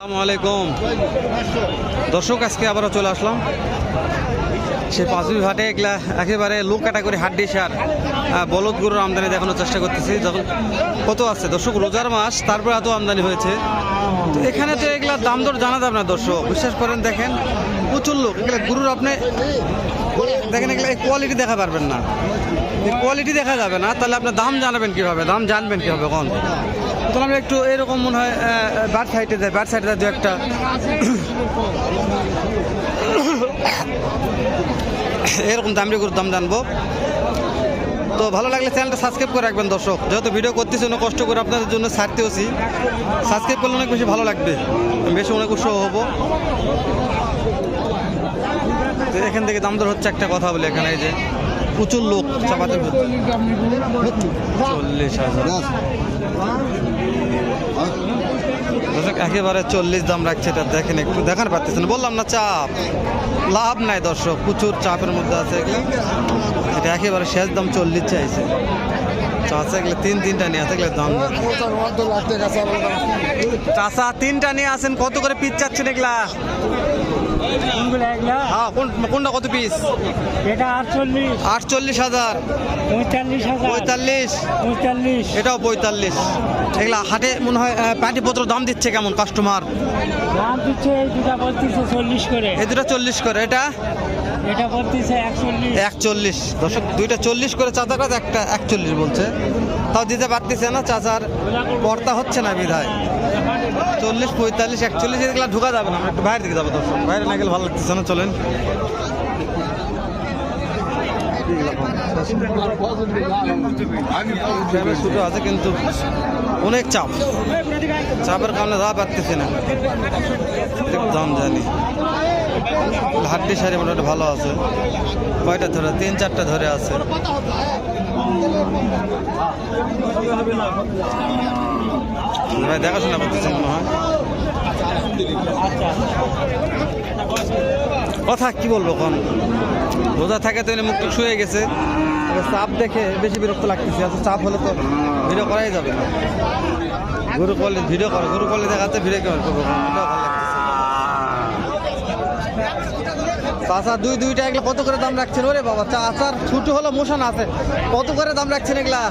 আলাইকুম। দর্শক, আজকে আবারও চলে আসলাম। সে পাঁচবি ঘাটে এগুলা একেবারে লোক ক্যাটাগরি হাড্ডি সার বলদ গরুর আমদানি দেখানোর চেষ্টা করতেছি। যখন কত আছে? দর্শক, রোজার মাস, তারপরে এত আমদানি হয়েছে। এখানে তো এগুলা দাম দর জানা যাবে না দর্শক। বিশ্বাস করেন, দেখেন, প্রচুর লোক। এগুলা গরুর আপনি দেখেন এগুলা কোয়ালিটি দেখা পারবেন না। কোয়ালিটি দেখা যাবে না। তাহলে আপনার দাম জানাবেন কীভাবে? দাম জানবেন কীভাবে? কোন? তো আমরা একটু এরকম মনে হয় বার সাইডে যায় বার সাইডে যায় দু একটা। এরকম দামড়ি গরুর দাম জানব। তো ভালো লাগলে চ্যানেলটা সাবস্ক্রাইব করে রাখবেন দর্শক। যেহেতু ভিডিও করতেছি, অনেক কষ্ট করে আপনাদের জন্য ছাড়তেওছি সাবস্ক্রাইব করলে অনেক বেশি ভালো লাগবে। বেশি অনেক উৎসাহ হব। এখান থেকে দাম দর হচ্ছে একটা কথা বলি এখানে যে প্রচুর লোক চাপাতে চল্লিশ হাজার। দর্শক, একেবারে চল্লিশ দাম রাখছে এটা, দেখেন একটু, দেখার পাচ্ছেন বললাম না চাপ। লাভ নাই দর্শক, প্রচুর চাপের মধ্যে আছে এগুলো। এটা একেবারে শেষ দাম চল্লিশ চাইছে। চাষা তিন তিনটা নিয়ে আছে দাম। চাষা তিনটা নিয়ে আসেন কত করে পিচ চাচ্ছেন এগুলা? হ্যাঁ কোন কোনটা কত পিস এটা আটচল্লিশ। আটচল্লিশ হাজার। পঁয়তাল্লিশ হাজার। পঁয়তাল্লিশ। পঁয়তাল্লিশ। এটাও পঁয়তাল্লিশ। এগুলা হাটে মনে হয় পাটিপত্র দাম দিচ্ছে কেমন কাস্টমার দাম দিচ্ছে এই দুটা বলতেছে চল্লিশ করে। এই দুটো চল্লিশ করে এটা? এটা বলতেছে একচল্লিশ। একচল্লিশ। দশক দুইটা চল্লিশ করে কাছে একটা একচল্লিশ বলছে। তাও দিতে পারতেছে না চাচার পর্তা হচ্ছে না বিধায়। চল্লিশ পঁয়তাল্লিশ একচল্লিশ এগুলো ঢুকা যাবে না একটু বাইরে দিকে যাব দর্শক। বাইরে না গেলে ভালো লাগতেছে না চলেন। আছে কিন্তু অনেক চাপ। চাপের কারণে যা পারতেছে না। দাম জানি। হাড্ডি শাড়ি মোটামুটি ভালো আছে। কয়টা ধরে? তিন চারটা ধরে আছে। ভাই, দেখাশোনা করতেছে মনে হয়? কথা কি বলব এখন? রোজা থাকে তো মুখ শুয়ে গেছে। চাপ দেখে বেশি বিরক্ত লাগতেছে এত চাপ হলে তো ভিডিও করাই যাবে না। গরু করলে ভিডিও করে, গরু করলে দেখাতে ভিডিও কেমন করব এটাও ভালো লাগতেছে চাচা দুই দুইটা এগুলো কত করে দাম রাখছেন? ওরে বাবা চাচার ছুটি হলো মোশন আছে। কত করে দাম রাখছেন এগুলা?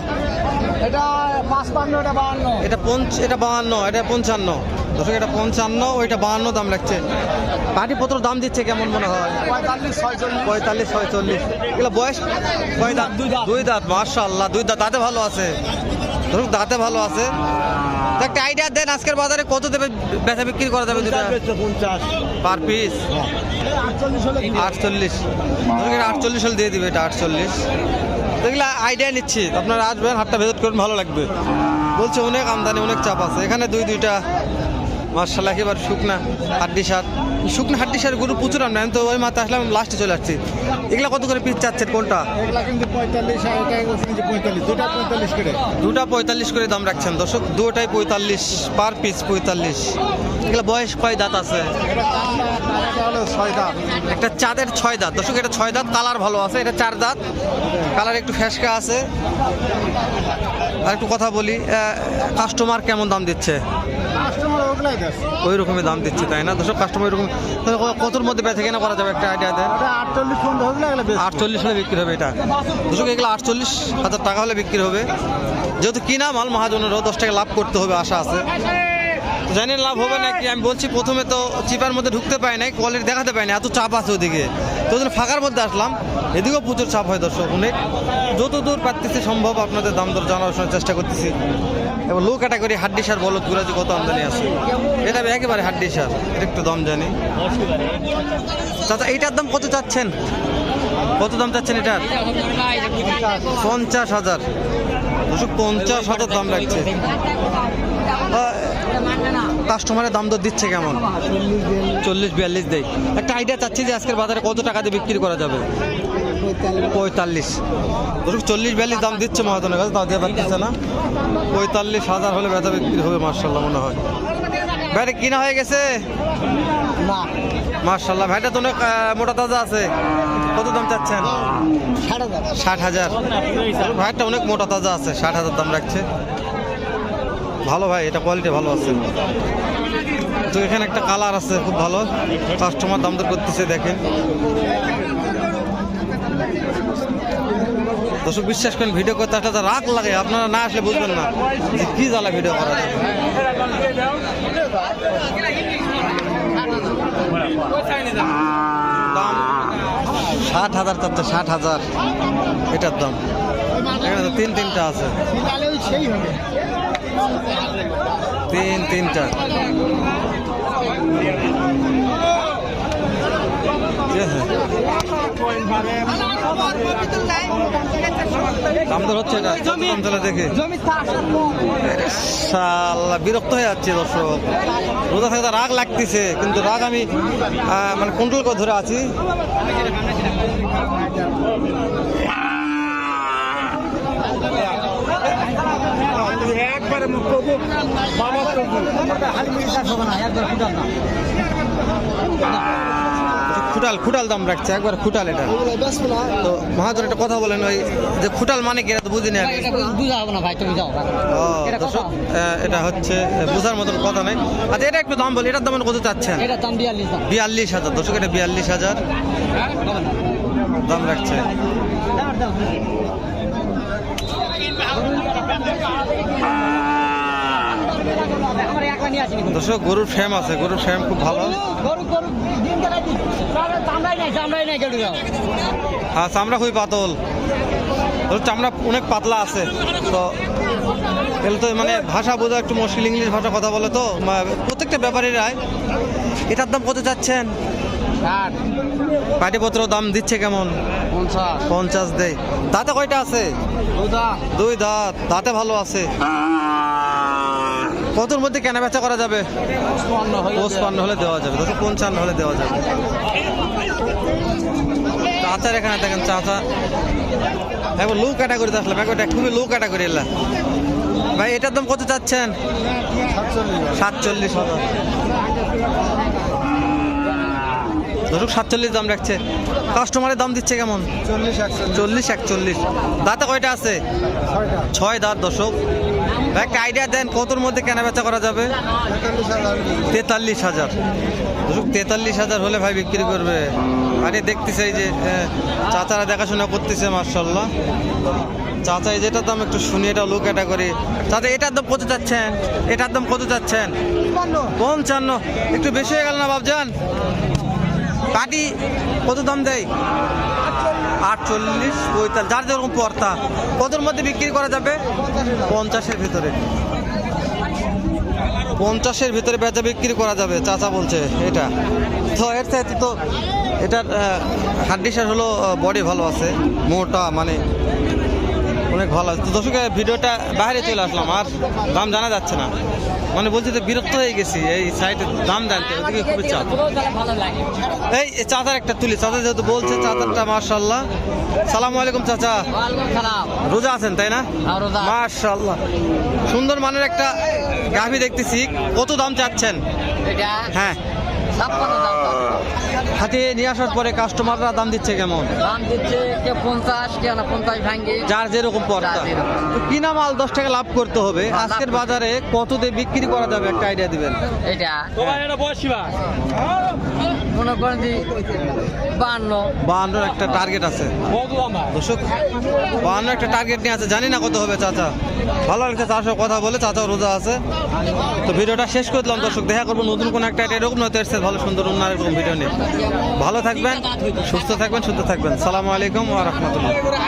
এটা পাঁচ পান্ন এটা বাহান্ন। এটা পঞ্চ এটা বাহান্ন এটা পঞ্চান্ন। দর্শক এটা পঞ্চান্ন ওইটা বাহান্ন দাম রাখছে পাটিপত্র দাম দিচ্ছে কেমন মনে হয়? পঁয়তাল্লিশ ছয়চল্লিশ। এগুলো বয়স? দুই দাঁত। দুই দাঁত। মার্শাল্লাহ দুই দাঁত দাঁতে ভালো আছে। ধরুন দাঁতে ভালো আছে। একটা আইডিয়া দেন আজকের বাজারে কত দেবে বেচা বিক্রি করা যাবে দুটো? পার পিস আটচল্লিশ আটচল্লিশ। হলে দিয়ে দিবে এটা আটচল্লিশ। দেখলে এগুলো আইডিয়া নিচ্ছি। আপনারা আসবেন হাটটা ভিজিট করুন ভালো লাগবে। বলছে অনেক আমদানি অনেক চাপ আছে। এখানে দুই দুইটা মার্শাল একেবারে শুকনা হাড্ডি সার শুকনা হাড্ডি সার গরু প্রচুর আমরা আমি তো ওই মাথা আসলাম লাস্টে চলে আসছি। এগুলো কত করে পিস চাচ্ছেন কোনটা? দুটা পঁয়তাল্লিশ করে। দুটা পঁয়তাল্লিশ করে দাম রাখছেন। দর্শক দুটাই পঁয়তাল্লিশ পার পিস পঁয়তাল্লিশ। এগুলো বয়স কয় দাঁত আছে? একটা চাঁদের ছয় দাঁত। দর্শক এটা ছয় দাঁত কালার ভালো আছে এটা চার দাঁত। কালার একটু ফ্যাসকা আছে। আর একটু কথা বলি কাস্টমার কেমন দাম দিচ্ছে? ওই রকমই দাম দিচ্ছে তাই না? দর্শক কাস্টমার এরকম কতর মধ্যে বেচা কেনা করা যাবে একটা আইডিয়া দেন? আটচল্লিশ হলে বিক্রি হবে এটা। দর্শক এগুলো আটচল্লিশ হাজার টাকা হলে বিক্রি হবে। যেহেতু কিনা মাল মহাজনেরও দশ টাকা লাভ করতে হবে আশা আছে। তো জানি লাভ হবে নাকি আমি বলছি প্রথমে তো চিপার মধ্যে ঢুকতে পাই নাই কোয়ালিটি দেখাতে পাই না এত চাপ আছে ওদিকে। তো ফাঁকার মধ্যে আসলাম। এদিকেও প্রচুর চাপ হয় দর্শক অনেক। যত দূর পারতেছি সম্ভব আপনাদের দাম দর জানার চেষ্টা করতেছি। এবার লো ক্যাটাগরি হাড্ডি সার বলো গুরাজি কত আমদানি আছে? এটা আমি একেবারে হাড্ডি সার এটা একটু দাম জানি। চাচা এইটার দাম কত চাচ্ছেন? কত দাম চাচ্ছেন এটার? পঞ্চাশ হাজার। দুশো পঞ্চাশ হাজার দাম রাখছে। কাস্টমারের দাম দর দিচ্ছে কেমন? চল্লিশ বিয়াল্লিশ দেয় একটা আইডিয়া চাচ্ছি যে আজকের বাজারে কত টাকা দিয়ে বিক্রি করা যাবে? পঁয়তাল্লিশ। ধরুন চল্লিশ বিয়াল্লিশ দাম দিচ্ছে মহাজনের কাছে তাও দিয়ে পারতেছে না। পঁয়তাল্লিশ হাজার হলে ব্যথা বিক্রি হবে মার্শাল্লাহ মনে হয়। ভাইটা কিনা হয়ে গেছে? না। মার্শাল্লাহ ভাইটা তো অনেক মোটা তাজা আছে। কত দাম চাচ্ছেন? ষাট হাজার। ষাট হাজার। ভাইটা অনেক মোটা তাজা আছে ষাট হাজার দাম রাখছে। ভালো ভাই, এটা কোয়ালিটি ভালো আছে। তো এখানে একটা কালার আছে, খুব ভালো। কাস্টমার দাম দর করতেছে, দেখেন। দর্শক, বিশ্বাস করেন ভিডিও করতে আসলে রাগ লাগে, আপনারা না আসলে বুঝবেন না যে কি জ্বালা ভিডিও করা দাম ষাট হাজার চাচ্ছে, ষাট হাজার। এটার দাম। এখানে তিন তিনটা আছে। তিন তিনটা দর হচ্ছে এটা বিরক্ত হয়ে যাচ্ছে দর্শক। রোজা থাকতে রাগ লাগতেছে, কিন্তু রাগ আমি মানে কন্ট্রোল করে ধরে আছি। একবারে মুখ করব বাবা করব। খুটাল খুটাল দাম রাখছে একবার খুটাল এটা। তো মহাজন একটা কথা বলেন ওই যে খুটাল মানে কি এটা তো বুঝিনি এটা দর্শক, এটা হচ্ছে বোঝার মতন কথা নাই। আচ্ছা এটা একটু দাম বলি এটার দাম কত চাচ্ছেন? এটা বিয়াল্লিশ বিয়াল্লিশ হাজার দর্শক এটা বিয়াল্লিশ হাজার। দাম রাখছে আমার একবার নিয়ে আসি দর্শক, গরুর ফ্যাম আছে, গরুর ফ্যাম খুব ভালো। হ্যাঁ চামড়া খুবই পাতল। চামড়া অনেক পাতলা আছে, তো এগুলো তো মানে ভাষা বোঝা একটু মুশকিল, ইংলিশ ভাষা কথা বলে তো প্রত্যেকটা ব্যাপারীরাই এটার দাম কত চাচ্ছেন? পাটিপত্র দাম দিচ্ছে কেমন? পঞ্চাশ। দেয় দাঁতে কয়টা আছে? দুই দাঁত। দাঁতে। ভালো আছে। কতর মধ্যে কেনা বেচা করা যাবে? পঞ্চান্ন হলে দেওয়া যাবে। দুশো পঞ্চান্ন হলে দেওয়া যাবে। চাচার এখানে দেখেন চাচা। একবার লো ক্যাটাগরিতে আসলাম। একবার খুবই লো ক্যাটাগরি এলা। ভাই এটার দাম কত চাচ্ছেন? সাতচল্লিশ হাজার। ধরুক সাতচল্লিশ দাম রাখছে। কাস্টমারের দাম দিচ্ছে কেমন? চল্লিশ একচল্লিশ। চল্লিশ একচল্লিশ। দাঁতে কয়টা আছে? ছয় দাঁত দর্শক। ভাই একটা আইডিয়া দেন কতর মধ্যে কেনা বেচা করা যাবে? তেতাল্লিশ হাজার। তেতাল্লিশ হাজার। দর্শক তেতাল্লিশ হাজার হলে ভাই বিক্রি করবে। আরে দেখতেছে এই যে চাচারা দেখাশোনা করতেছে মার্শাল্লাহ চাচা এই যেটার দাম একটু শুনি এটা লোক এটা করি চাচা এটার দাম কত চাচ্ছেন? এটার দাম কত চাচ্ছেন? পঞ্চান্ন। একটু বেশি হয়ে গেল না বাবজান কাটি কত দাম দেয়? আটচল্লিশ। পঁয়তাল্লিশ। যার যেরকম পর্তা, কতর মধ্যে বিক্রি করা যাবে? পঞ্চাশের ভিতরে। পঞ্চাশের ভিতরে বেচা বিক্রি করা যাবে, চাচা বলছে এটা। তো এর চাইতে তো এটার হাড্ডিসার হলো বডি ভালো আছে, মোটা মানে অনেক ভালো আছে। তো দর্শক ভিডিওটা বাইরে চলে আসলাম আর দাম জানা যাচ্ছে না। মানে বলছি তো বিরক্ত হয়ে গেছি এই সাইডে দাম জানতে ওদিকে খুবই চাপ। এই চাচার একটা তুলি চাচা যেহেতু বলছে চাচারটা মার্শাল্লাহ সালামু আলাইকুম চাচা। রোজা আছেন তাই না? হ্যাঁ, মার্শাল্লাহ সুন্দর মানের একটা গাভী দেখতেছি কত দাম চাচ্ছেন? হ্যাঁ। হাতে নিয়ে আসার পরে কাস্টমাররা দাম দিচ্ছে কেমন? দাম দিচ্ছে কে পঞ্চাশ কে না পঞ্চাশ ভাঙ্গে যার যেরকম পড়তা তো কিনা মাল দশ টাকা লাভ করতে হবে? আজকের বাজারে কত দিয়ে বিক্রি করা যাবে একটা আইডিয়া দিবেন? এটা। মনে করেন যে বান্ন। বাহান্ন একটা টার্গেট আছে। দর্শক বাহান্ন একটা টার্গেট নিয়ে আছে। জানি না কত হবে চাচা। ভালো লাগছে চাচার কথা বলে চাচা রোজা আছে। তো ভিডিওটা শেষ করে দিলাম দর্শক দেখা করব নতুন কোনো একটা এরকম নয়তো এসছে ভালো সুন্দর অন্য এরকম ভিডিও নিয়ে। ভালো থাকবেন সুস্থ থাকবেন সুস্থ থাকবেন। সালামু আলাইকুম ও রাহমাতুল্লাহ।